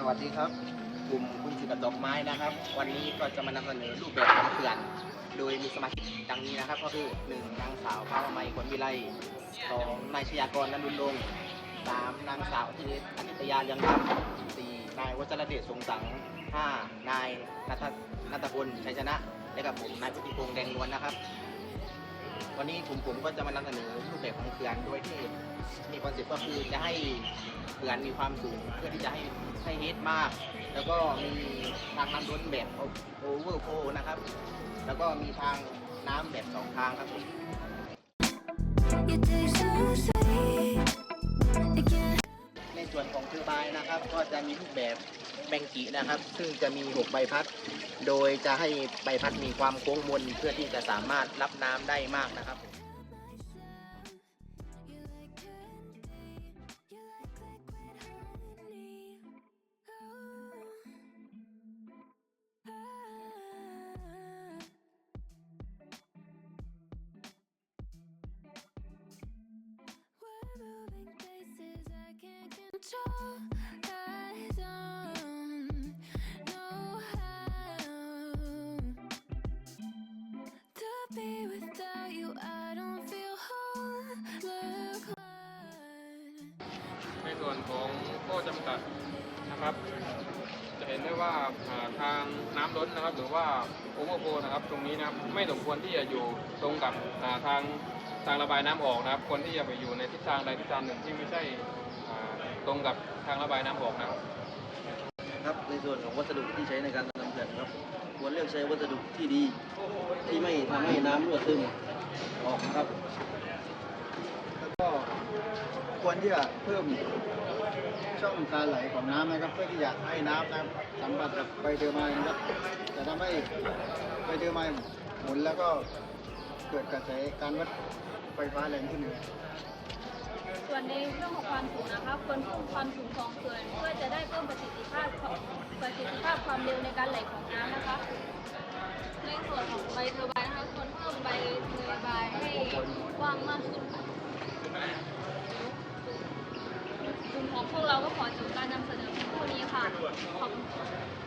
สวัสดีครับกลุ่มคุณสิกับดอกไม้นะครับ วันนี้ก็จะมานำเสนอรูปแบบของเขื่อน โดยมีสมาชิกดังนี้นะครับ ก็คือ 1. นางสาวพาวไมขวัญวิไล 2. นายชยากรนันดุลลง 3. นางสาวธินิตอนิตยายังคำ 4. นายวัชรเดชสงสัง 5. นายนัทนัทพลชัยชนะ และกับผมนายพุทธิพงษ์แดงนวลนะครับ วันนี้กลุ่มผมก็จะมานำเสนอรูปแบบของเขื่อนโดยที่มีคอนเซ็ปต์ก็คือจะให้เขื่อนมีความสูงเพื่อที่จะให้ให้เฮดมาก แล้วก็มีทางน้ำล้นแบบโอเวอร์โฟนะครับ แล้วก็มีทางน้ำแบบสองทางครับผม You taste so sweet. ส่วนของเทอร์ไบน์นะครับ ก็จะมีรูปแบบแบงกินะครับ ซึ่งจะมี 6 ใบพัด โดยจะให้ใบพัดมีความโค้งมนเพื่อที่จะสามารถรับน้ำได้มากนะครับ ในส่วนของข้อจำกัดนะครับ จะเห็นได้ว่าทางน้ำล้นนะครับ หรือว่าโอเวอร์โฟนะครับ ตรงนี้นะครับไม่สมควรที่จะอยู่ตรงกับทางทางระบายน้ำออกนะครับควรที่จะไปอยู่ในทิศทางใดทิศทางหนึ่งที่ไม่ใช่ ตรงกับทางระบายน้ำออกนะครับครับในส่วนของวัสดุที่ใช้ในการทำเขื่อนครับควรเลือกใช้วัสดุที่ดี ที่ไม่ทำให้น้ำรั่วซึมออกนะครับแล้วก็ควรที่จะเพิ่มช่องการไหลของน้ำนะครับ เพื่อที่จะให้น้ำนะครับสัมผัสกับใบเทอร์ไมน์นะครับจะทำให้ใบเทอร์ไมน์หมุนแล้วก็เกิดกระแสการวัดไฟฟ้าแรงขึ้นเลย ส่วนในเรื่องของความสูงนะคะควรเพิ่มความสูงของเขื่อนเพื่อจะได้เพิ่มประสิทธิภาพของประสิทธิภาพความเร็วในการไหลของน้ำนะคะ ในส่วนของใบเทอร์ไบน์นะคะควรเพิ่มใบเทอร์ไบน์ให้กว้างมากขึ้นค่ะกลุ่มของพวกเราก็ขอจบการนำเสนอเพียงเท่านี้ค่ะขอบคุณ